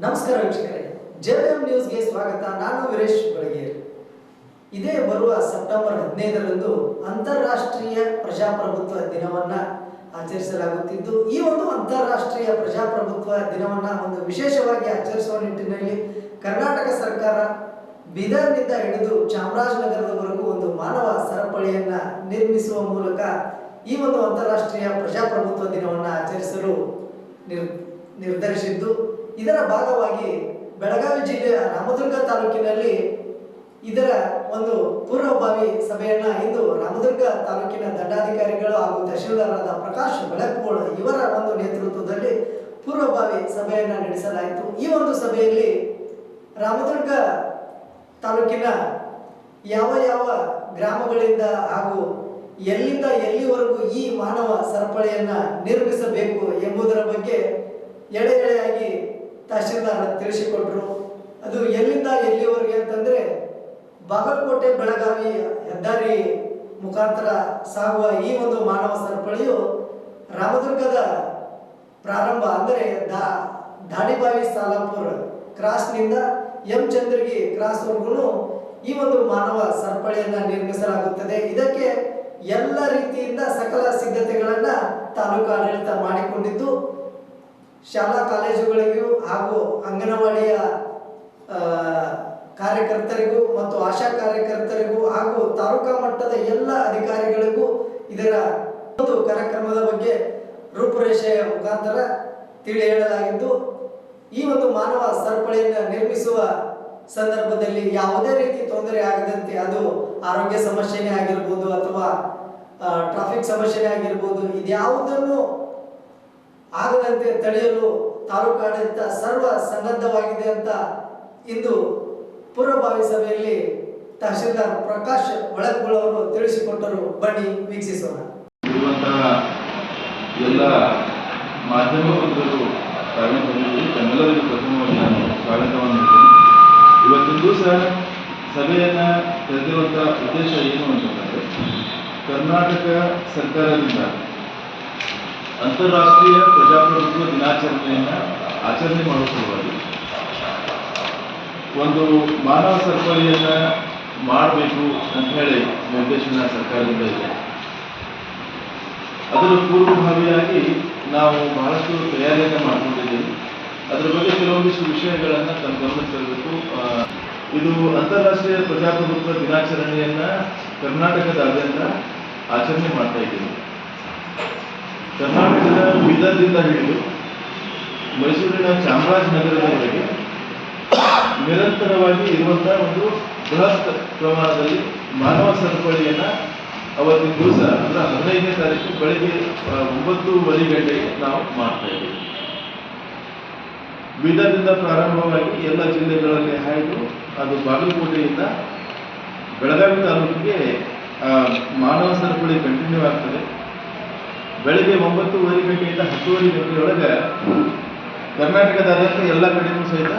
ನಮಸ್ಕಾರ ವೀಕ್ಷಕರೇ ಜೆಎಂ ನ್ಯೂಸ್ಗೆ ಸ್ವಾಗತ. ನಾನು ವೀರೇಶ್ ಬೆಳಗೇರಿ ಇದೇ ಬರುವ ಸೆಪ್ಟೆಂಬರ್ ಹದಿನೈದರಂದು ಅಂತಾರಾಷ್ಟ್ರೀಯ ಪ್ರಜಾಪ್ರಭುತ್ವ ದಿನವನ್ನ ಆಚರಿಸಲಾಗುತ್ತಿದ್ದು, ಈ ಒಂದು ಅಂತಾರಾಷ್ಟ್ರೀಯ ಪ್ರಜಾಪ್ರಭುತ್ವ ದಿನವನ್ನ ಒಂದು ವಿಶೇಷವಾಗಿ ಆಚರಿಸುವ ನಿಟ್ಟಿನಲ್ಲಿ ಕರ್ನಾಟಕ ಸರ್ಕಾರ ಬೀದರ್ನಿಂದ ಹಿಡಿದು ಚಾಮರಾಜನಗರದವರೆಗೂ ಒಂದು ಮಾನವ ಸರಪಳಿಯನ್ನ ನಿರ್ಮಿಸುವ ಮೂಲಕ ಈ ಒಂದು ಅಂತಾರಾಷ್ಟ್ರೀಯ ಪ್ರಜಾಪ್ರಭುತ್ವ ದಿನವನ್ನ ಆಚರಿಸಲು ನಿರ್ ನಿರ್ಧರಿಸಿದ್ದು. ಇದರ ಭಾಗವಾಗಿ ಬೆಳಗಾವಿ ಜಿಲ್ಲೆಯ ರಾಮದುರ್ಗ ತಾಲೂಕಿನಲ್ಲಿ ಇದರ ಒಂದು ಪೂರ್ವಭಾವಿ ಸಭೆಯನ್ನ ಇಂದು ರಾಮದುರ್ಗ ತಾಲೂಕಿನ ದಂಡಾಧಿಕಾರಿಗಳು ಹಾಗೂ ತಹಶೀಲ್ದಾರರಾದ ಪ್ರಕಾಶ್ ಬೆಳಕುಗೋಳ ಇವರ ಒಂದು ನೇತೃತ್ವದಲ್ಲಿ ಪೂರ್ವಭಾವಿ ಸಭೆಯನ್ನ ನಡೆಸಲಾಯಿತು. ಈ ಒಂದು ಸಭೆಯಲ್ಲಿ ರಾಮದುರ್ಗ ತಾಲೂಕಿನ ಯಾವ ಯಾವ ಗ್ರಾಮಗಳಿಂದ ಹಾಗೂ ಎಲ್ಲಿಂದ ಎಲ್ಲಿವರೆಗೂ ಈ ಮಾನವ ಸರಪಳಿಯನ್ನ ನಿರ್ಮಿಸಬೇಕು ಎಂಬುದರ ಬಗ್ಗೆ ಎಳೆ ಎಳೆಯಾಗಿ ತಹಶೀಲ್ದಾರ್ ತಿಳಿಸಿಕೊಟ್ರು. ಅದು ಎಲ್ಲಿಂದ ಎಲ್ಲಿವರೆಗೆ ಅಂತಂದ್ರೆ ಬಾಗಲಕೋಟೆ ಬೆಳಗಾವಿ ಹೆದ್ದಾರಿ ಮುಖಾಂತರ ಸಾಗುವ ಈ ಒಂದು ಮಾನವ ಸರಪಳಿಯು ರಾಮದುರ್ಗದ ಪ್ರಾರಂಭ ಅಂದರೆ ದಾ ದಾಡಿಬಾವಿ ಸಾಲಾಪುರ ಕ್ರಾಸ್ನಿಂದ ಎಂ ಚಂದ್ರಗಿ ಕ್ರಾಸ್ವರೆಗೂ ಈ ಒಂದು ಮಾನವ ಸರಪಳಿಯನ್ನು ನಿರ್ಮಿಸಲಾಗುತ್ತದೆ. ಇದಕ್ಕೆ ಎಲ್ಲ ರೀತಿಯಿಂದ ಸಕಲ ಸಿದ್ಧತೆಗಳನ್ನು ತಾಲೂಕು ಆಡಳಿತ ಮಾಡಿಕೊಂಡಿದ್ದು. ಶಾಲಾ ಕಾಲೇಜುಗಳಿಗೂ ಹಾಗೂ ಅಂಗನವಾಡಿಯ ಕಾರ್ಯಕರ್ತರಿಗೂ ಮತ್ತು ಆಶಾ ಕಾರ್ಯಕರ್ತರಿಗೂ ಹಾಗೂ ತಾಲೂಕಾ ಮಟ್ಟದ ಎಲ್ಲ ಅಧಿಕಾರಿಗಳಿಗೂ ಇದರ ಒಂದು ಕಾರ್ಯಕ್ರಮದ ಬಗ್ಗೆ ರೂಪುರೇಷೆಯ ಮುಖಾಂತರ ತಿಳಿ ಹೇಳಲಾಗಿದ್ದು ಈ ಒಂದು ಮಾನವ ಸರಪಳಿಯನ್ನು ನಿರ್ಮಿಸುವ ಸಂದರ್ಭದಲ್ಲಿ ಯಾವುದೇ ರೀತಿ ತೊಂದರೆ ಆಗದಂತೆ ಅದು ಆರೋಗ್ಯ ಸಮಸ್ಯೆನೇ ಆಗಿರ್ಬೋದು ಅಥವಾ ಟ್ರಾಫಿಕ್ ಸಮಸ್ಯೆನೇ ಆಗಿರ್ಬೋದು, ಇದ್ಯಾವುದನ್ನು ಆಗದಂತೆ ತಡೆಯಲು ತಾಲೂಕಾಡಳಿತ ಸರ್ವ ಸನ್ನದ್ಧವಾಗಿದೆ ಅಂತ ಇಂದು ಪೂರ್ವಭಾವಿ ಸಭೆಯಲ್ಲಿ ತಹಶೀಲ್ದಾರ್ ಪ್ರಕಾಶ್ ಒಳಗುಳವರು ತಿಳಿಸಿಕೊಟ್ಟರು. ಬನ್ನಿ, ವೀಕ್ಷಿಸೋಣ. ಎಲ್ಲ ಮಾಧ್ಯಮ ಮಿತ್ರರು ಕಾರ್ಯಕ್ರಮದಲ್ಲಿ ತಮ್ಮೆಲ್ಲರಿಗೂ ಪ್ರಥಮವಾಗಿ ನಾನು ಸ್ವಾಗತವನ್ನು ಇವತ್ತಿನ ದಿವಸ ಸಭೆಯನ್ನು ಕರೆದಿರುವಂಥ ಉದ್ದೇಶ ಏನು ಅಂತಂದರೆ, ಕರ್ನಾಟಕ ಸರ್ಕಾರದಿಂದ ಅಂತಾರಾಷ್ಟ್ರೀಯ ಪ್ರಜಾಪ್ರಭುತ್ವ ದಿನಾಚರಣೆಯನ್ನು ಆಚರಣೆ ಮಾಡುವ ಒಂದು ಮಾನವ ಸರಪಳಿಯನ್ನು ಮಾಡಬೇಕು ಅಂತ ಹೇಳಿ ನಿರ್ದೇಶನ ಸರ್ಕಾರದಿಂದ ಇದೆ. ಅದರ ಪೂರ್ವಭಾವಿಯಾಗಿ ನಾವು ಬಹಳಷ್ಟು ತಯಾರಿಯನ್ನು ಮಾಡಿಕೊಂಡಿದ್ದೀವಿ. ಅದರ ಬಗ್ಗೆ ಕೆಲವೊಂದಿಷ್ಟು ವಿಷಯಗಳನ್ನು ತಮ್ಮ ಗಮನಿಸಬೇಕು ಇದು ಅಂತಾರಾಷ್ಟ್ರೀಯ ಪ್ರಜಾಪ್ರಭುತ್ವ ದಿನಾಚರಣೆಯನ್ನು ಕರ್ನಾಟಕದಾದ್ಯಂತ ಆಚರಣೆ ಮಾಡ್ತಾ ಇದ್ದೀವಿ. ಕರ್ನಾಟಕದ ಬೀದರ್ದಿಂದ ಹಿಡಿದು ಮೈಸೂರಿನ ಚಾಮರಾಜನಗರದವರೆಗೆ ನಿರಂತರವಾಗಿ ಇರುವಂತಹ ಒಂದು ಬೃಹತ್ ಪ್ರಮಾಣದಲ್ಲಿ ಮಾನವ ಸರಪಳಿಯನ್ನು ಅವತ್ತಿನ ದಿವಸ, ಅಂದ್ರೆ ಹದಿನೈದನೇ ತಾರೀಕು ಬೆಳಿಗ್ಗೆ ಒಂಬತ್ತೂವರೆ ಗಂಟೆಗೆ ನಾವು ಮಾಡ್ತಾ ಇದ್ದೀವಿ. ಬೀದರ್ನಿಂದ ಪ್ರಾರಂಭವಾಗಿ ಎಲ್ಲ ಜಿಲ್ಲೆಗಳಲ್ಲಿ ಹಾಯ್ದು ಅದು ಬಾಗಲಕೋಟೆಯಿಂದ ಬೆಳಗಾವಿ ತಾಲೂಕಿಗೆ ಮಾನವ ಸರಪಳಿ ಕಂಟಿನ್ಯೂ ಆಗ್ತದೆ. ಬೆಳಿಗ್ಗೆ ಒಂಬತ್ತೂವರೆ ಗಂಟೆಯಿಂದ ಹತ್ತುವರೆ ಗಂಟೆಯೊಳಗೆ ಕರ್ನಾಟಕದಾದ್ಯಂತ ಎಲ್ಲ ಕಡೆಯೂ ಸಹಿತ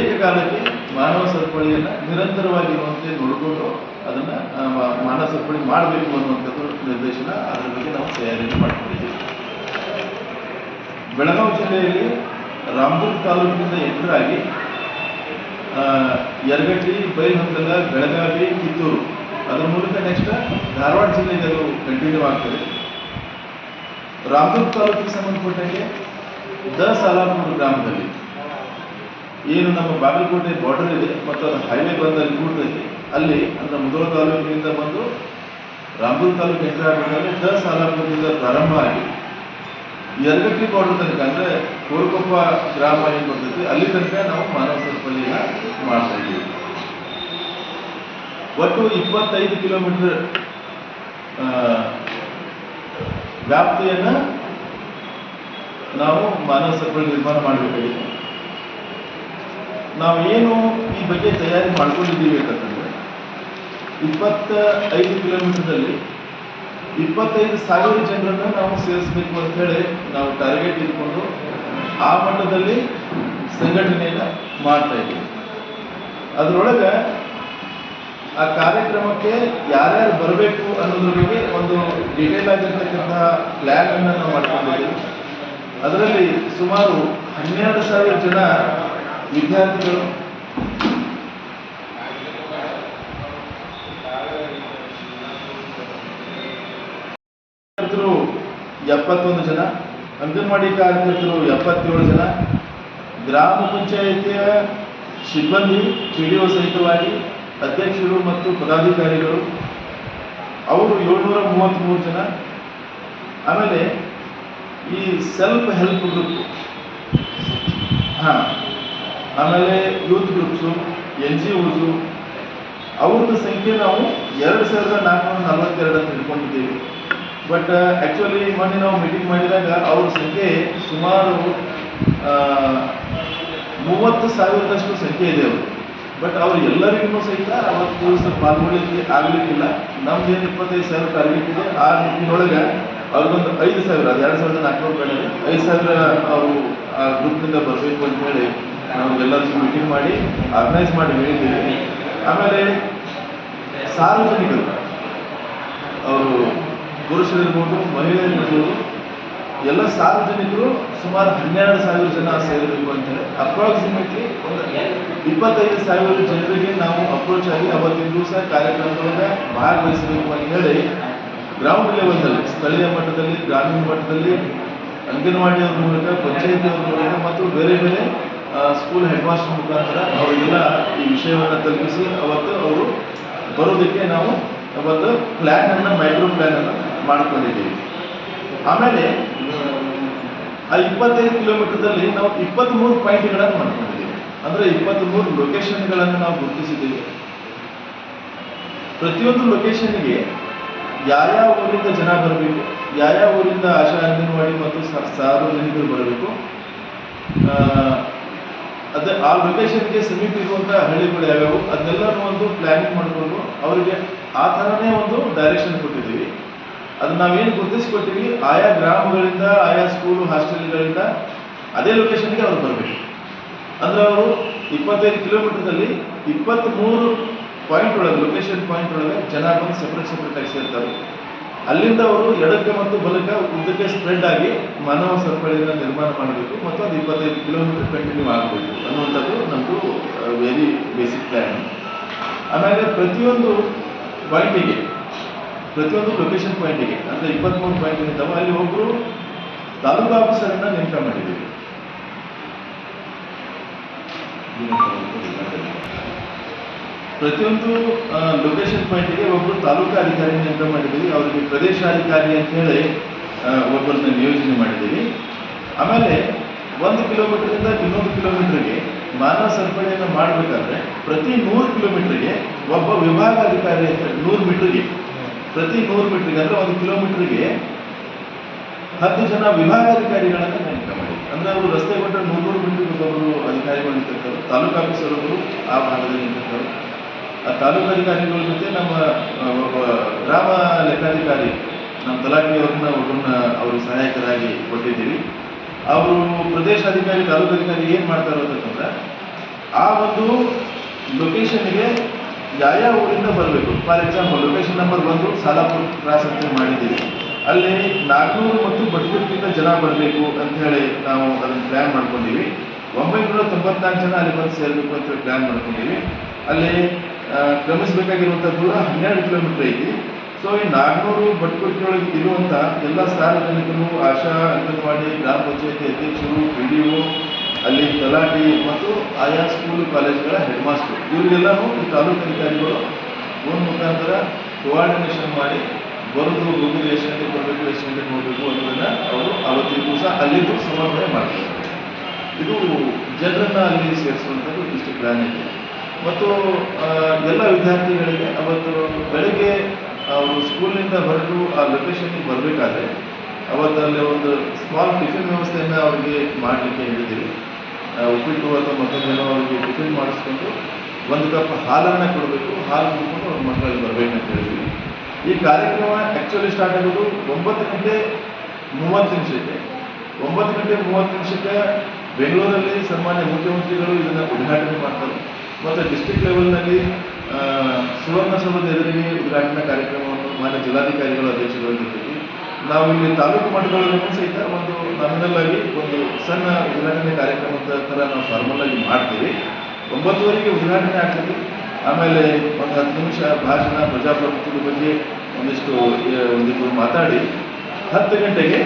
ಏಕಕಾಲಕ್ಕೆ ಮಾನವ ಸರಪಳಿಯನ್ನು ನಿರಂತರವಾಗಿ ಇರುವಂತೆ ನೋಡಿಕೊಂಡು ಅದನ್ನು ಮಾನವ ಸರಪಳಿ ಮಾಡಬೇಕು ಅನ್ನುವಂಥದ್ದು ನಿರ್ದೇಶನ ಅದರ ಬಗ್ಗೆ ನಾವು ತಯಾರಿಯನ್ನು ಮಾಡ್ಕೊಂಡಿದ್ದೀವಿ. ಬೆಳಗಾವಿ ಜಿಲ್ಲೆಯಲ್ಲಿ ರಾಮದುರ್ಗ ತಾಲೂಕಿನಿಂದ ಎದುರಾಗಿ ಯರಗಟ್ಟಿ, ಬೈಲಹೊಂಗಲ, ಬೆಳಗಾವಿ, ಕಿತ್ತೂರು, ಅದರ ಮೂಲಕ ನೆಕ್ಸ್ಟ್ ಧಾರವಾಡ ಜಿಲ್ಲೆಗೆ ಅದು ಕಂಟಿನ್ಯೂ ಆಗ್ತದೆ. ರಾಮದುರ್ಗ ತಾಲೂಕಿಗೆ ಸಂಬಂಧಪಟ್ಟಂಗೆ ದ ಸಾಲಾಪುರ ಗ್ರಾಮದಲ್ಲಿ ಏನು ನಮ್ಮ ಬಾಗಲಕೋಟೆ ಬಾರ್ಡರ್ ಇದೆ ಮತ್ತು ಅದು ಹೈವೇ ಬಂದಲ್ಲಿ ಕೂಡದಲ್ಲಿ ಅಲ್ಲಿ ಅಂದ್ರೆ ಮುಧೋಳ ತಾಲೂಕಿನಿಂದ ಬಂದು ರಾಮದುರ್ಗ ತಾಲೂಕು ಆಗಬೇಕಾದ್ರೆ ದ ಸಾಲಾಪುರದಿಂದ ಪ್ರಾರಂಭ ಆಗಿ ಯರಗಟ್ಟಿ ಬಾರ್ಡರ್ ತನಕ ಅಂದ್ರೆ ಕೋರ್ಕೊಪ್ಪ ಗ್ರಾಮ ಏನು ಬರ್ತೈತಿ ಅಲ್ಲಿ ತನಕ ನಾವು ಮಾನವ ಸರಪಳಿಯನ್ನು ಮಾಡ್ತಾ ಇದ್ದೀವಿ. ಒಟ್ಟು ಇಪ್ಪತ್ತೈದು ಕಿಲೋಮೀಟರ್ ವ್ಯಾಪ್ತಿಯನ್ನ ನಾವು ಮಾನವ ನಿರ್ಮಾಣ ಮಾಡಬೇಕಾಗಿದೆ. ನಾವು ಏನು ಈ ಬಗ್ಗೆ ತಯಾರಿ ಮಾಡ್ಕೊಂಡಿದ್ದೀವಿ ಅಂತಂದ್ರೆ ಇಪ್ಪತ್ತ ಐದು ಕಿಲೋಮೀಟರ್ದಲ್ಲಿ ಇಪ್ಪತ್ತೈದು ಸಾವಿರ ಜನರನ್ನು ನಾವು ಸೇರಿಸಬೇಕು ಅಂತ ಹೇಳಿ ನಾವು ಟಾರ್ಗೆಟ್ ಇಟ್ಕೊಂಡು ಆ ಮಟ್ಟದಲ್ಲಿ ಸಂಘಟನೆಯನ್ನು ಮಾಡ್ತಾ ಇದ್ದೀವಿ. ಅದರೊಳಗೆ ಆ ಕಾರ್ಯಕ್ರಮಕ್ಕೆ ಯಾರ್ಯಾರು ಬರಬೇಕು ಅನ್ನೋದ್ರ ಒಂದು ಡಿಟೇಲ್ ಆಗಿರ್ತಕ್ಕಂತಹ ಪ್ಲ್ಯಾನ್ ಅನ್ನು ನಾವು ಮಾಡ್ಕೊಂಡಿದ್ದೀವಿ. ಅದರಲ್ಲಿ ಸುಮಾರು ಹನ್ನೆರಡು ಸಾವಿರ ಜನ ವಿದ್ಯಾರ್ಥಿಗಳು ಎಪ್ಪತ್ತೊಂದು ಜನ, ಅಂಗನವಾಡಿ ಕಾರ್ಯಕರ್ತರು ಎಪ್ಪತ್ತೇಳು ಜನ, ಗ್ರಾಮ ಪಂಚಾಯಿತಿಯ ಸಿಬ್ಬಂದಿ ಪಿ ಡಿ ಒ ಸಹಿತವಾಗಿ ಅಧ್ಯಕ್ಷರು ಮತ್ತು ಪದಾಧಿಕಾರಿಗಳು, ಅವರು ಏಳ್ನೂರ ಮೂವತ್ತ್ಮೂರು ಜನ. ಆಮೇಲೆ ಈ ಸೆಲ್ಫ್ ಹೆಲ್ಪ್ ಗ್ರೂಪ್ ಹಾಂ, ಆಮೇಲೆ youth groups N G Os ಅವ್ರದ್ದು ಸಂಖ್ಯೆ ನಾವು ಎರಡು ಸಾವಿರದ ನಾಲ್ಕುನೂರ ನಲವತ್ತೆರಡು ಅಂತ ಇಟ್ಕೊಂಡಿದ್ದೀವಿ ಬಟ್ ಆ್ಯಕ್ಚುಲಿ ಮೊನ್ನೆ ನಾವು ಮೀಟಿಂಗ್ ಮಾಡಿದಾಗ ಅವ್ರ ಸಂಖ್ಯೆ ಸುಮಾರು ಮೂವತ್ತು ಸಾವಿರದಷ್ಟು ಸಂಖ್ಯೆ ಇದೆ ಅವರು ಬಟ್ ಅವ್ರು ಎಲ್ಲರಿಗೂ ಸಹಿತ ಅವತ್ತು ದಿವಸ ಪಾಲ್ಗೊಳ್ಳಿಕ್ಕೆ ಆಗಲಿಕ್ಕಿಲ್ಲ. ಏನು ಇಪ್ಪತ್ತೈದು ಸಾವಿರ ಟಾರ್ಗೆಟ್ ಇದೆ. ಆ ನಿಟ್ಟಿನೊಳಗೆ ಅವ್ರಿಗೊಂದು ಐದು ಸಾವಿರ, ಅದು ಎರಡು ಸಾವಿರದ ನಾಲ್ಕುನೂರು ಕಡೆ ಐದು ಸಾವಿರ ಅವರು ಆ ಗ್ರೂಪ್ನಿಂದ ಬರಬೇಕು ಅಂತ ಹೇಳಿ ನಾವು ಎಲ್ಲರಿಗೂ ಮೀಟಿಂಗ್ ಮಾಡಿ ಆರ್ಗನೈಸ್ ಮಾಡಿ ಹೇಳಿದ್ದೀವಿ. ಆಮೇಲೆ ಸಾರ್ವಜನಿಕರು, ಅವರು ಪುರುಷರಿರ್ಬೋದು, ಮಹಿಳೆಯರಿರ್ಬೋದು ಎಲ್ಲ ಸಾರ್ವಜನಿಕರು ಸುಮಾರು ಹನ್ನೆರಡು ಸಾವಿರ ಜನ ಸೇರಬೇಕು ಅಂತೇಳಿ. ಅಪ್ರಾಕ್ಸಿಮೇಟ್ಲಿ ಒಂದು ಇಪ್ಪತ್ತೈದು ಸಾವಿರ ಜನರಿಗೆ ನಾವು ಅಪ್ರೋಚ್ ಆಗಿ ಅವತ್ತಿನ ದಿವಸ ಕಾರ್ಯಕ್ರಮದೊಳಗೆ ಭಾಗವಹಿಸಬೇಕು ಅಂತ ಹೇಳಿ ಗ್ರೌಂಡ್ ಲೆವೆಲ್ನಲ್ಲಿ ಸ್ಥಳೀಯ ಮಟ್ಟದಲ್ಲಿ, ಗ್ರಾಮೀಣ ಮಟ್ಟದಲ್ಲಿ ಅಂಗನವಾಡಿಯವ್ರ ಮೂಲಕ ಪಂಚಾಯತಿಯವ್ರ ಮೂಲಕ ಮತ್ತು ಬೇರೆ ಬೇರೆ ಸ್ಕೂಲ್ ಹೆಡ್ ಮಾಸ್ಟರ್ ಮುಖಾಂತರ ಅವರಿಗೆಲ್ಲ ಈ ವಿಷಯವನ್ನು ತಲುಪಿಸಿ ಅವತ್ತು ಅವರು ಬರೋದಕ್ಕೆ ನಾವು ಅವತ್ತು ಪ್ಲ್ಯಾನನ್ನು ಮೈಕ್ರೋ ಪ್ಲ್ಯಾನನ್ನು ಮಾಡ್ಕೊಂಡಿದ್ದೀವಿ. ಆಮೇಲೆ ಆ ಇಪ್ಪತ್ತೈದು ಕಿಲೋಮೀಟರ್ದಲ್ಲಿ ನಾವು ಇಪ್ಪತ್ತ್ಮೂರು ಪಾಯಿಂಟ್ಗಳನ್ನು ಮಾಡ್ಕೊಂಡಿದ್ದೀವಿ. ಅಂದರೆ ಇಪ್ಪತ್ತ್ಮೂರು ಲೊಕೇಶನ್ಗಳನ್ನು ನಾವು ಗುರುತಿಸಿದ್ದೀವಿ. ಪ್ರತಿಯೊಂದು ಲೊಕೇಶನ್ಗೆ ಯಾವ್ಯಾವ ಊರಿಂದ ಜನ ಬರಬೇಕು ಯಾವ್ಯಾವ ಊರಿಂದ ಆಶಾ ಅಂಗನವಾಡಿ ಮತ್ತು ಸಾರ್ವಜನಿಕರು ಬರಬೇಕು ಅದೇ ಆ ಲೊಕೇಶನ್ಗೆ ಸಮೀಪ ಇರುವಂಥ ಹಳ್ಳಿಗಳು ಯಾವ್ಯಾವು, ಅದನ್ನೆಲ್ಲನೂ ಒಂದು ಪ್ಲ್ಯಾನಿಂಗ್ ಮಾಡಿಕೊಂಡು ಅವರಿಗೆ ಆ ಥರನೇ ಒಂದು ಡೈರೆಕ್ಷನ್ ಕೊಟ್ಟಿದ್ದೀವಿ. ಅದು ನಾವೇನು ಗುರುತಿಸ್ಕೊಳ್ತೀವಿ ಆಯಾ ಗ್ರಾಮಗಳಿಂದ, ಆಯಾ ಸ್ಕೂಲು ಹಾಸ್ಟೆಲ್ಗಳಿಂದ ಅದೇ ಲೊಕೇಶನ್ಗೆ ಅವ್ರು ಬರಬೇಕು. ಅಂದ್ರೆ ಅವರು ಇಪ್ಪತ್ತೈದು ಕಿಲೋಮೀಟರ್ದಲ್ಲಿ ಇಪ್ಪತ್ತ್ಮೂರು ಪಾಯಿಂಟ್ ಒಳಗೆ ಲೊಕೇಶನ್ ಪಾಯಿಂಟ್ ಒಳಗೆ ಜನ ಬಂದು ಸಪ್ರೇಟ್ ಸಪ್ರೇಟಾಗಿ ಸೇರ್ತಾರೆ. ಅಲ್ಲಿಂದ ಅವರು ಎಡಕ್ಕೆ ಮತ್ತು ಬಲಕ್ಕೆ ಉದ್ದಕ್ಕೆ ಸ್ಪ್ರೆಡ್ ಆಗಿ ಮಾನವ ಸರಪಳಿಯನ್ನು ನಿರ್ಮಾಣ ಮಾಡಬೇಕು ಮತ್ತು ಅದು ಇಪ್ಪತ್ತೈದು ಕಿಲೋಮೀಟರ್ ಕಂಟಿನ್ಯೂ ಆಗಬೇಕು ಅನ್ನುವಂಥದ್ದು ನಮ್ಮದು ವೆರಿ ಬೇಸಿಕ್ ಪ್ಲ್ಯಾನ್ ಆಮೇಲೆ ಪ್ರತಿಯೊಂದು ಪಾಯಿಂಟಿಗೆ ಪ್ರತಿಯೊಂದು ಲೊಕೇಶನ್ ಪಾಯಿಂಟಿಗೆ ಅಂದರೆ ಇಪ್ಪತ್ತ್ಮೂರು ಪಾಯಿಂಟ್ ಇದ್ದಾವೆ, ಅಲ್ಲಿ ಒಬ್ಬರು ತಾಲೂಕು ಆಫೀಸರನ್ನ ನೇಮಕ ಮಾಡಿದ್ದೀವಿ. ಪ್ರತಿಯೊಂದು ಲೊಕೇಶನ್ ಪಾಯಿಂಟಿಗೆ ಒಬ್ಬರು ತಾಲೂಕಾ ಅಧಿಕಾರಿ ನೇಮಕ ಮಾಡಿದ್ದೀವಿ, ಅವರಿಗೆ ಪ್ರದೇಶಾಧಿಕಾರಿ ಅಂತ ಹೇಳಿ ಒಬ್ಬರನ್ನ ನಿಯೋಜನೆ ಮಾಡಿದ್ದೀವಿ. ಆಮೇಲೆ ಒಂದು ಕಿಲೋಮೀಟರಿಂದ ಇನ್ನೊಂದು ಕಿಲೋಮೀಟರ್ಗೆ ಮಾನವ ಸರ್ಪಣೆಯನ್ನು ಮಾಡಬೇಕಾದ್ರೆ ಪ್ರತಿ ನೂರು ಕಿಲೋಮೀಟರ್ಗೆ ಒಬ್ಬ ವಿಭಾಗಾಧಿಕಾರಿ ಅಂತ ನೂರು ಮೀಟರ್ಗೆ ಪ್ರತಿ ನೂರು ಮೀಟರ್ಗೆ ಅಂದರೆ ಒಂದು ಕಿಲೋಮೀಟರ್ಗೆ ಹತ್ತು ಜನ ವಿಭಾಗಾಧಿಕಾರಿಗಳನ್ನು ನೇಮಕ ಮಾಡಿ ಅಂದರೆ ಅವರು ರಸ್ತೆ ಕೊಟ್ಟರೆ ನೂರು ಅಧಿಕಾರಿಗಳು ನಿಂತಿರ್ತಾರೆ. ತಾಲೂಕು ಆಫೀಸರ್ ಒಬ್ಬರು ಆ ಭಾಗದಲ್ಲಿ ನಿಂತಿರ್ತಾರೆ. ಆ ತಾಲೂಕು ಅಧಿಕಾರಿಗಳ ಜೊತೆ ನಮ್ಮ ಒಬ್ಬ ಗ್ರಾಮ ಲೆಕ್ಕಾಧಿಕಾರಿ, ನಮ್ಮ ತಲಾಟಿಯವ್ರನ್ನ ಒಬ್ಬರನ್ನ ಅವರು ಸಹಾಯಕರಾಗಿ ಕೊಟ್ಟಿದ್ದೀವಿ. ಅವರು ಪ್ರದೇಶಾಧಿಕಾರಿ, ತಾಲೂಕು ಅಧಿಕಾರಿ ಏನು ಮಾಡ್ತಾರೆ ಅಂತಂದ್ರೆ ಆ ಒಂದು ಲೊಕೇಶನ್ಗೆ ಯಾವ್ಯಾವ ಊರಿಂದ ಬರಬೇಕು? ಫಾರ್ ಎಕ್ಸಾಂಪಲ್ ಲೊಕೇಶನ್ ನಂಬರ್ ಬಂದು ಸಾಲಾಪುರ ಕ್ರಾಸ್ ಅಂತ ಮಾಡಿದ್ದೀವಿ. ಅಲ್ಲಿ ನಾಲ್ಕುನೂರು ಮತ್ತು ಬಟ್ಗುಟ್ಟಿಂದ ಜನ ಬರಬೇಕು ಅಂತ ನಾವು ಅದನ್ನು ಪ್ಲ್ಯಾನ್ ಮಾಡ್ಕೊಂಡಿವಿ. ಒಂಬೈನೂರ ತೊಂಬತ್ನಾಲ್ಕು ಜನ ಅಲ್ಲಿ ಬಂದು ಸೇರಬೇಕು ಅಂತ ಹೇಳಿ ಪ್ಲ್ಯಾನ್ ಮಾಡ್ಕೊಂಡಿವಿ. ಅಲ್ಲಿ ಕ್ರಮಿಸಬೇಕಾಗಿರುವಂಥ ದೂರ ಹನ್ನೆರಡು ಕಿಲೋಮೀಟರ್ ಐತಿ. ಸೊ ಈ ನಾಲ್ಕುನೂರು ಬಟ್ಗುಟ್ಟಿಯೊಳಗೆ ಇರುವಂಥ ಎಲ್ಲ ಸಾರ್ವಜನಿಕರು ಆಶಾ, ಅಂಗನವಾಡಿ, ಗ್ರಾಮ ಪಂಚಾಯತಿ ಅಧ್ಯಕ್ಷರು ಪಿ ಡಿ ಒ ಅಲ್ಲಿ ತಲಾಟಿ ಮತ್ತು ಆಯಾ ಸ್ಕೂಲ್, ಕಾಲೇಜ್ಗಳ ಹೆಡ್ ಮಾಸ್ಟರ್ ಇವರಿಗೆಲ್ಲನೂ ಈ ತಾಲೂಕು ಅಧಿಕಾರಿಗಳು ಫೋನ್ ಮುಖಾಂತರ ಕೋಆರ್ಡಿನೇಷನ್ ಮಾಡಿ ಬರೆದು ಹೋಗೋದು ಎಷ್ಟು ಗಂಟೆಗೆ ಬರಬೇಕು, ಎಷ್ಟು ಗಂಟೆಗೆ ಹೋಗಬೇಕು ಅನ್ನೋದನ್ನು ಅವರು ಅವತ್ತಿನ ದಿವಸ ಅಲ್ಲಿದ್ದು ಸಮನ್ವಯ ಮಾಡ್ತಾರೆ. ಇದು ಜನರನ್ನು ಅಲ್ಲಿ ಸೇರಿಸುವಂಥದ್ದು ಇಷ್ಟು ಪ್ಲಾನ್ ಇದೆ. ಮತ್ತು ಎಲ್ಲ ವಿದ್ಯಾರ್ಥಿಗಳಿಗೆ ಅವತ್ತು ಬೆಳಗ್ಗೆ ಅವರು ಸ್ಕೂಲಿನಿಂದ ಹೊರಟು ಆ ಲೊಕೇಶನ್ಗೆ ಬರಬೇಕಾದ್ರೆ ಅವತ್ತಲ್ಲಿ ಒಂದು ಸ್ಮಾಲ್ ಟಿಫಿನ್ ವ್ಯವಸ್ಥೆಯನ್ನು ಅವರಿಗೆ ಮಾಡಲಿಕ್ಕೆ ಹೇಳಿದ್ದೀವಿ ಉಪ್ಪಿಟ್ಟು ಅಥವಾ ಮತ್ತೊಂದೇನೋ ಅವರಿಗೆ ಟಿಫಿನ್ ಮಾಡಿಸ್ಕೊಂಡು ಒಂದು ಕಪ್ ಹಾಲನ್ನು ಕೊಡಬೇಕು. ಹಾಲು ಕುಡ್ಕೊಂಡು ಅವ್ರ ಮಕ್ಕಳಲ್ಲಿ ಬರಬೇಕಂತ ಹೇಳ್ತೀವಿ. ಈ ಕಾರ್ಯಕ್ರಮ ಆ್ಯಕ್ಚುಲಿ ಸ್ಟಾರ್ಟ್ ಆಗೋದು ಒಂಬತ್ತು ಗಂಟೆ ಮೂವತ್ತು ನಿಮಿಷಕ್ಕೆ. ಒಂಬತ್ತು ಗಂಟೆ ಮೂವತ್ತು ನಿಮಿಷಕ್ಕೆ ಬೆಂಗಳೂರಲ್ಲಿ ಸನ್ಮಾನ್ಯ ಮುಖ್ಯಮಂತ್ರಿಗಳು ಇದನ್ನು ಉದ್ಘಾಟನೆ ಮಾಡ್ತಾರೆ. ಮತ್ತು ಡಿಸ್ಟಿಕ್ ಲೆವೆಲ್ನಲ್ಲಿ ಸುವರ್ಣಸೌಧದ ಎದುರಿಗೆ ಉದ್ಘಾಟನಾ ಕಾರ್ಯಕ್ರಮವನ್ನು ಮಾನ್ಯ ಜಿಲ್ಲಾಧಿಕಾರಿಗಳ ಅಧ್ಯಕ್ಷತೆಯಲ್ಲಿ ನಾವು ಇಲ್ಲಿ ತಾಲೂಕು ಮಟ್ಟದೊಳಗೂ ಸಹಿತ ಒಂದು ನಾಮಿನಲ್ ಆಗಿ ಒಂದು ಸಣ್ಣ ಉದ್ಘಾಟನೆ ಕಾರ್ಯಕ್ರಮದ ಥರ ನಾವು ಫಾರ್ಮಲ್ ಆಗಿ ಮಾಡ್ತೀವಿ ಒಂಬತ್ತುವರೆಗೆ ಉದ್ಘಾಟನೆ ಆಗ್ತದೆ ಆಮೇಲೆ ಒಂದು ಹತ್ತು ನಿಮಿಷ ಭಾಷಣ ಪ್ರಜಾಪ್ರಭುತ್ವದ ಬಗ್ಗೆ ಒಂದಿಷ್ಟು ಒಂದಿಷ್ಟು ಮಾತಾಡಿ ಹತ್ತು ಗಂಟೆಗೆ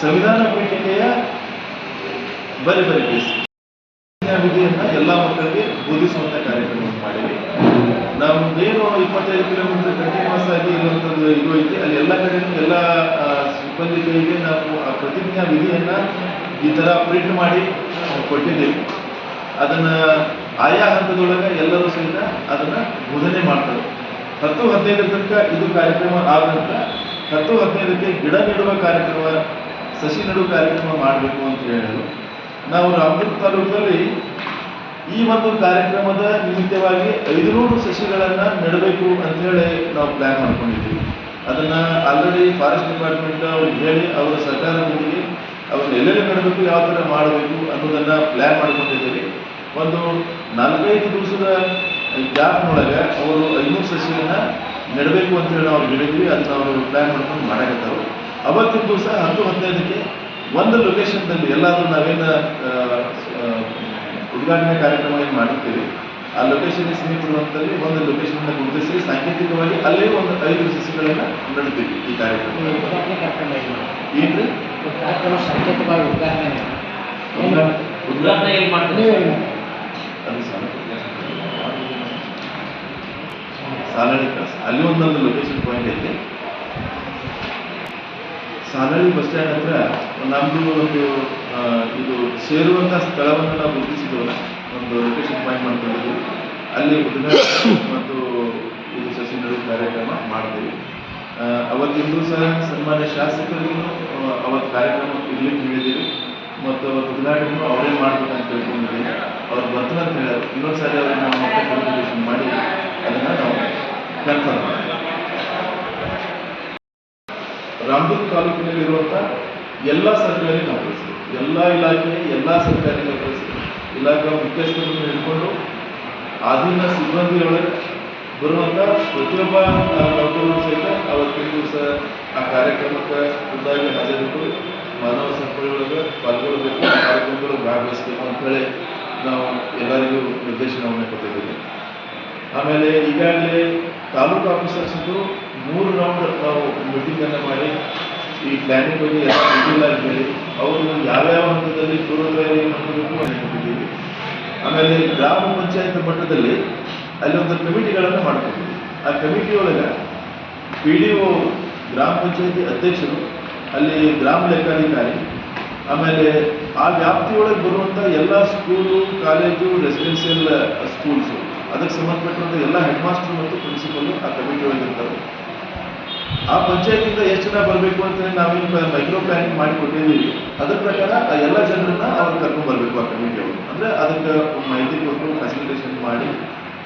ಸಂವಿಧಾನ ಪೀಠಿಕೆಯ ಬರಿ ಬರಿ ವಿಧಿಯನ್ನ ಎಲ್ಲ ಮಕ್ಕಳಿಗೆ ಬೋಧಿಸುವಂತ ಕಾರ್ಯಕ್ರಮ ಮಾಡಿವಿ ನಾವು ಏನು ಇಪ್ಪತ್ತೈದು ಕಿಲೋಮೀಟರ್ ಕಂಟಿನ್ಯೂಸ್ ಆಗಿ ಇರುವಂಥದ್ದು ಇದು ಐತಿ. ಅಲ್ಲಿ ಎಲ್ಲ ಕಡೆ, ಎಲ್ಲ ಸಿಬ್ಬಂದಿಗಳಿಗೆ ನಾವು ಆ ಪ್ರತಿಜ್ಞಾ ವಿಧಿಯನ್ನ ಈ ತರ ಪ್ರಿಂಟ್ ಮಾಡಿ ಕೊಟ್ಟಿದ್ದೀವಿ. ಅದನ್ನ ಆಯಾ ಹಂತದೊಳಗೆ ಎಲ್ಲರೂ ಸಹಿತ ಅದನ್ನ ಬೋಧನೆ ಮಾಡ್ತಾರೆ. ಹತ್ತು ಹದಿನೈದರ ತನಕ ಇದು ಕಾರ್ಯಕ್ರಮ ಆದ ನಂತರ ಹತ್ತು ಹದಿನೈದಕ್ಕೆ ಗಿಡ ನೆಡುವ ಕಾರ್ಯಕ್ರಮ, ಸಸಿ ನೆಡುವ ಕಾರ್ಯಕ್ರಮ ಮಾಡಬೇಕು ಅಂತ ಹೇಳಿದರು. ನಾವು ರಾಮದುರ್ಗ ತಾಲೂಕಲ್ಲಿ ಈ ಒಂದು ಕಾರ್ಯಕ್ರಮದ ನಿಮಿತ್ತವಾಗಿ ಐದುನೂರು ಸಸಿಗಳನ್ನು ನೆಡಬೇಕು ಅಂತ ಹೇಳಿ ನಾವು ಪ್ಲಾನ್ ಮಾಡ್ಕೊಂಡಿದ್ದೀವಿ. ಅದನ್ನ ಆಲ್ರೆಡಿ ಫಾರೆಸ್ಟ್ ಡಿಪಾರ್ಟ್ಮೆಂಟ್ ಅವ್ರಿಗೆ ಹೇಳಿ ಅವರ ಸರ್ಕಾರದೊಂದಿಗೆ ಅವ್ರನ್ನ ಎಲ್ಲೆಲ್ಲಿ ನೆಡಬೇಕು, ಯಾವ ಥರ ಮಾಡಬೇಕು ಅನ್ನೋದನ್ನು ಪ್ಲಾನ್ ಮಾಡ್ಕೊಂಡಿದ್ದೀವಿ. ಒಂದು ನಾಲ್ಕೈದು ದಿವಸದ ಗ್ಯಾಪ್ನೊಳಗೆ ಅವರು ಐನೂರು ಸಸಿಗಳನ್ನ ನೆಡಬೇಕು ಅಂತ ಹೇಳಿ ನಾವು ಹೇಳಿದ್ವಿ. ಅದನ್ನ ಅವರು ಪ್ಲಾನ್ ಮಾಡ್ಕೊಂಡು ಮಾಡಕತ್ತವ್ರು ಅವತ್ತಿನ ದಿವಸ ಹತ್ತು ಹದಿನೈದಕ್ಕೆ ಒಂದು ಲೊಕೇಶನ್ದಲ್ಲಿ ಎಲ್ಲಾದರೂ ನಾವೇನು ಉದ್ಘಾಟನೆ ಕಾರ್ಯಕ್ರಮ ಏನು ಮಾಡಿರ್ತೀವಿ ಆ ಲೊಕೇಶನ್ಗೆ ಸಮೀಪದಲ್ಲಿ ಒಂದು ಲೊಕೇಶನ್ ಗುರುತಿಸಿ ಸಾಂಕೇತಿಕವಾಗಿ ಅಲ್ಲೇ ಒಂದು ಐದು ಸಸಿಗಳನ್ನ ನೆಡ್ತೀವಿ ಈ ಕಾರ್ಯಕ್ರಮ. ಏನ್ರಿ ಉದ್ಘಾಟನೆ ಮಾಡಿ. ಉದ್ಘಾ- ಉದ್ಘಾಟನೆ ಎಲ್ಲಿ ಮಾಡ್ತೀರಿ? ನೀವೇ ಮಾಡಿ. ಅದು ಸಾಲ- ಸಾಲಳಿ ಅಲ್ಲಿ ಒಂದೊಂದು ಲೊಕೇಶನ್ ಪಾಯಿಂಟ್ ಐತೆ ಸಾಲಳಿ ಬಸ್ ಸ್ಟ್ಯಾಂಡ್ ಹತ್ರ ನಮ್ಮದು ಒಂದು ಇದು ಸೇರುವಂಥ ಸ್ಥಳವನ್ನು ನಾವು ಗುರುತಿಸಿದ್ದೇವೆ. ಒಂದು ಲೊಕೇಶನ್ ಪಾಯಿಂಟ್ ಮಾಡ್ಕೊಂಡಿದ್ದು ಅಲ್ಲಿ ಮತ್ತು ಇದು ಸಸಿ ನೆಡುವ ಕಾರ್ಯಕ್ರಮ ಮಾಡ್ತೀವಿ. ಅವತ್ತಿಂದು ಸಹ ಸನ್ಮಾನ್ಯ ಶಾಸಕರಿಗೂ ಅವತ್ತು ಕಾರ್ಯಕ್ರಮ ಇರ್ಲಿಕ್ಕೆ ಹೇಳಿದ್ದೀವಿ ಮತ್ತು ಅವತ್ತು ಉದ್ಘಾಟನೆ ಅವರೇ ಮಾಡ್ಬೇಕಂತ ತಿಳ್ಕೊಂಡಿದ್ದೀವಿ. ಅವ್ರು ಬರ್ತಾರೆ ಅಂತ ಹೇಳಿದ್ರು ಇನ್ನೊಂದು ಸಾರಿ ಅವ್ರಿಗೆ ನಾವು ಮತ್ತೆ ಮಾಡಿ, ಅದನ್ನು ನಾವು ಕನ್ಫರ್ಮ್ ರಾಮದುರ್ಗ ತಾಲೂಕಿನಲ್ಲಿರುವಂಥ ಎಲ್ಲ ಸರ್ಕಾರಿ ನೌಕರರು ಎಲ್ಲ ಇಲಾಖೆ, ಎಲ್ಲ ಸರ್ಕಾರಿ ನೌಕರರು ಇಲಾಖಾ ಮುಖ್ಯಸ್ಥರನ್ನು ಹಿಡ್ಕೊಂಡು ಅಧೀನ ಸಿಬ್ಬಂದಿಯೊಳಗೆ ಬರುವಂಥ ಪ್ರತಿಯೊಬ್ಬ ನೌಕರರು ಸಹಿತ ಅವತ್ತಿನ ದಿವಸ ಆ ಕಾರ್ಯಕ್ರಮಕ್ಕೆ ಖುದ್ದಾಗಿ ಹಾಜರಿಟ್ಟು ಮಾನವ ಸಂಪುಟದೊಳಗೆ ಪಾಲ್ಗೊಳ್ಳಬೇಕು ಕಾರ್ಯಕ್ರಮಗಳು ಭಾಗವಹಿಸಬೇಕು ಅಂತೇಳಿ ನಾವು ಎಲ್ಲರಿಗೂ ನಿರ್ದೇಶನವನ್ನು ಕೊಟ್ಟಿದ್ದೀವಿ. ಆಮೇಲೆ ಈಗಾಗಲೇ ತಾಲೂಕು ಆಫೀಸರ್ಸ್ದು ಮೂರು ರೌಂಡ್ ನಾವು ಮೀಟಿಂಗನ್ನು ಮಾಡಿ ಈ ಪ್ಲಾನಿಂಗ್ ಬಗ್ಗೆ ಎಲ್ಲ ಆಗಿ ಹೇಳಿ, ಅವರು ಯಾವ್ಯಾವ ಹಂತದಲ್ಲಿ ಪೂರ್ವ ತಯಾರಿ ಮಾಡಬೇಕು ಆಮೇಲೆ ಗ್ರಾಮ ಪಂಚಾಯತ್ ಮಟ್ಟದಲ್ಲಿ ಅಲ್ಲಿ ಒಂದು ಕಮಿಟಿಗಳನ್ನು ಮಾಡ್ಕೊಂಡಿದ್ದೀವಿ ಆ ಕಮಿಟಿ ಒಳಗೆ ಪಿ ಡಿ ಒ ಗ್ರಾಮ ಪಂಚಾಯತಿ ಅಧ್ಯಕ್ಷರು, ಅಲ್ಲಿ ಗ್ರಾಮ ಲೆಕ್ಕಾಧಿಕಾರಿ, ಆಮೇಲೆ ಆ ವ್ಯಾಪ್ತಿಯೊಳಗೆ ಬರುವಂಥ ಎಲ್ಲ ಸ್ಕೂಲು ಕಾಲೇಜು ರೆಸಿಡೆನ್ಷಿಯಲ್ ಸ್ಕೂಲ್ಸು ಅದಕ್ಕೆ ಸಂಬಂಧಪಟ್ಟಂಥ ಎಲ್ಲ ಹೆಡ್ ಮಾಸ್ಟರ್ ಮತ್ತು ಪ್ರಿನ್ಸಿಪಲ್ ಆ ಕಮಿಟಿ ಒಳಗೆ ಇರ್ತಾರೆ ಆ ಪಂಚಾಯತಿಂದ ಎಷ್ಟು ಜನ ಬರಬೇಕು ಅಂತ ಹೇಳಿ ನಾವೇನು ಮೈಕ್ರೋ ಪ್ಲಾನಿಂಗ್ ಮಾಡಿ ಕೊಟ್ಟಿದ್ದೀವಿ. ಅದ್ರ ಪ್ರಕಾರ ಆ ಎಲ್ಲ ಜನರನ್ನ ಅವ್ರು ಕರ್ಕೊಂಡು ಬರಬೇಕು ಆ ಕಮಿಟಿ ಅವರು. ಅಂದ್ರೆ ಅದಕ್ಕೆ ಮಾಹಿತಿ ಕೊಟ್ಟು ಫೆಸಿಲಿಟೇಷನ್ ಮಾಡಿ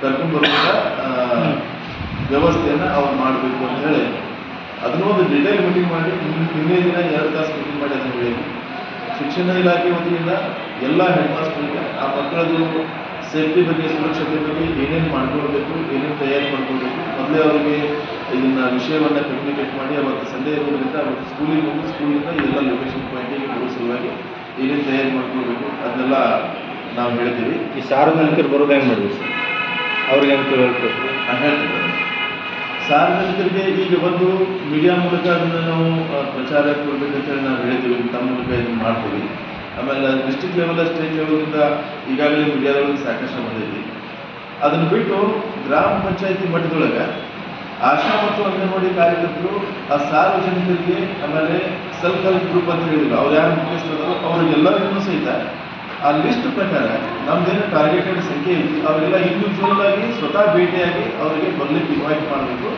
ಕರ್ಕೊಂಡು ವ್ಯವಸ್ಥೆಯನ್ನ ಅವ್ರು ಮಾಡಬೇಕು ಅಂತ ಹೇಳಿ ಅದನ್ನೂ ಒಂದು ಡಿಟೇಲ್ ಮೀಟಿಂಗ್ ಮಾಡಿ ನಿನ್ನೆ ದಿನ ಎರಡು ತಾಸು ಮೀಟಿಂಗ್ ಮಾಡಿ ಅದನ್ನು ಹೇಳಿ ಶಿಕ್ಷಣ ಇಲಾಖೆ ವತಿಯಿಂದ ಎಲ್ಲ ಹೆಡ್ ಮಾಸ್ಟರ್ಗೆ ಆ ಮಕ್ಕಳದು ಸೇಫ್ಟಿ ಬಗ್ಗೆ ಸುರಕ್ಷತೆ ಬಗ್ಗೆ ಏನೇನು ಮಾಡ್ಕೊಳ್ಬೇಕು ಏನೇನು ತಯಾರಿ ಮಾಡ್ಕೊಳ್ಬೇಕು ಮೊದಲೇ ಅವರಿಗೆ ಇದನ್ನ ವಿಷಯವನ್ನ ಕಮ್ಯುನಿಕೇಟ್ ಮಾಡಿ ಅವತ್ತು ಸಂಡೇ ಇರೋದ್ರಿಂದ ಅವತ್ತು ಸ್ಕೂಲಿಗೆ ಹೋಗಿ ಸ್ಕೂಲಿಂದ ಎಲ್ಲ ಲೊಕೇಶನ್ ಪಾಯಿಂಟಿಗೆ ಹೋಗೋ ಸಲುವಾಗಿ ಏನೇನು ತಯಾರಿ ಮಾಡ್ಕೊಳ್ಬೇಕು ಅದನ್ನೆಲ್ಲ ನಾವು ಹೇಳ್ತೀವಿ. ಈ ಸಾರ್ವಜನಿಕರು ಬರೋದು ಹೆಂಗೆ ಮಾಡ್ಬೇಕು ಸರ್? ಅವ್ರಿಗೆ ಹೆಂಗೆ ಹೇಳ್ಬೇಕು ನಾನು ಹೇಳ್ತೀನಿ. ಸಾರ್ವಜನಿಕರಿಗೆ ಈಗ ಬಂದು ಮೀಡಿಯಾ ಮೂಲಕ ಅದನ್ನು ನಾವು ಪ್ರಚಾರ ಕೊಡ್ಬೇಕಂತೇಳಿ ನಾವು ಹೇಳ್ತೀವಿ ತಮ್ಮ ಮೂಲಕ ಇದನ್ನು ಮಾಡ್ತೀವಿ. ಆಮೇಲೆ ಡಿಸ್ಟ್ರಿಕ್ಟ್ ಲೆವೆಲ್ ಸ್ಟೇಟ್ ಲೆವೆಲಿಂದ ಈಗಾಗಲೇ ಮೀಡಿಯಾದೊಳಗೆ ಸಾಕಷ್ಟು ಬಂದೈತಿ ಅದನ್ನು ಬಿಟ್ಟು ಗ್ರಾಮ ಪಂಚಾಯತಿ ಮಟ್ಟದೊಳಗೆ ಆಶಾ ಮತ್ತು ಅಂಗನವಾಡಿ ಕಾರ್ಯಕರ್ತರು, ಆ ಸಾರ್ವಜನಿಕರಿಗೆ ಆಮೇಲೆ ಸೆಲ್ಫ್ ಹೆಲ್ಪ್ ಗ್ರೂಪ್ ಅಂತ ಹೇಳಿದ್ರು. ಅವ್ರು ಯಾರು ಮುಖ್ಯಸ್ಥರು ಅವರಿಗೆಲ್ಲರಿಗೂ ಸಹಿತ ಆ ಲಿಸ್ಟ್ ಪ್ರಕಾರ ನಮ್ದೇನು ಟಾರ್ಗೆಟೆಡ್ ಸಂಖ್ಯೆ ಐತಿ ಅವರೆಲ್ಲ ಇಂಡಿವಿಜುವಲ್ ಆಗಿ ಸ್ವತಃ ಭೇಟಿಯಾಗಿ ಅವರಿಗೆ ಬರ್ಲಿಕ್ಕೆ ಇನ್ವೈಟ್ ಮಾಡಬೇಕು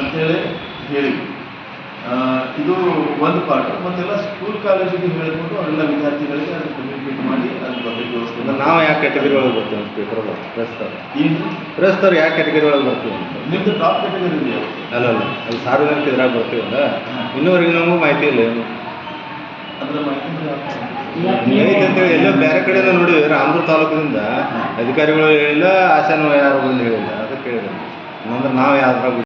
ಅಂತೇಳಿ ಹೇಳಿದ್ವಿ ಇದು ಒಂದು ಪಾರ್ಟ್ ಮತ್ತೆಲ್ಲ ಸ್ಕೂಲ್ ಕಾಲೇಜಿಗೆ ಹೇಳಿಕೊಂಡು ಅವರೆಲ್ಲ ವಿದ್ಯಾರ್ಥಿಗಳಿಗೆ ಅದು ಕಮ್ಯುನಿಕೇಟ್ ಮಾಡಿ ಅದು ಬಗ್ಗೆ ವ್ಯವಸ್ಥೆ ನಾವು ಯಾವ ಕ್ಯಾಟಗರಿ ಒಳಗೆ ಬರ್ತೀವಿ ಪೇಪರ್ ಪ್ರಸ್ತವ್ರು ಏನು? ಪ್ರಸ್ತವ್ರು ಯಾವ ಕ್ಯಾಟಗರಿ ಒಳಗೆ ಬರ್ತೀವಿ ನಿಮ್ದು ಟಾಪ್ ಕ್ಯಾಟಗರಿ ಇದೆಯಾ? ಅಲ್ಲ ಅಲ್ಲ. ಅಲ್ಲಿ ಸಾರ್ವಜನಿಕ ಇದ್ರಾಗ ಬರ್ತೀವಲ್ಲ? ಇನ್ನೂವರೆಗೆ ನಮಗೂ ಮಾಹಿತಿ ಇಲ್ಲ ಏನು? ಅದ್ರ ಮಾಹಿತಿ ಐತೆ ಅಂತೇಳಿ ಎಲ್ಲೋ ಬೇರೆ ಕಡೆಯಿಂದ ನೋಡಿ ರಾಮೂರು ತಾಲೂಕಿನಿಂದ. ಅಧಿಕಾರಿಗಳು ಹೇಳಿಲ್ಲ ಆಶಾನು ಯಾರು ಬಂದು ಹೇಳಿಲ್ಲ ಅದಕ್ಕೆ ಹೇಳಿದ್ರು. ಅಂದ್ರೆ ನಾವು ಯಾವ್ದ್ರಾಗ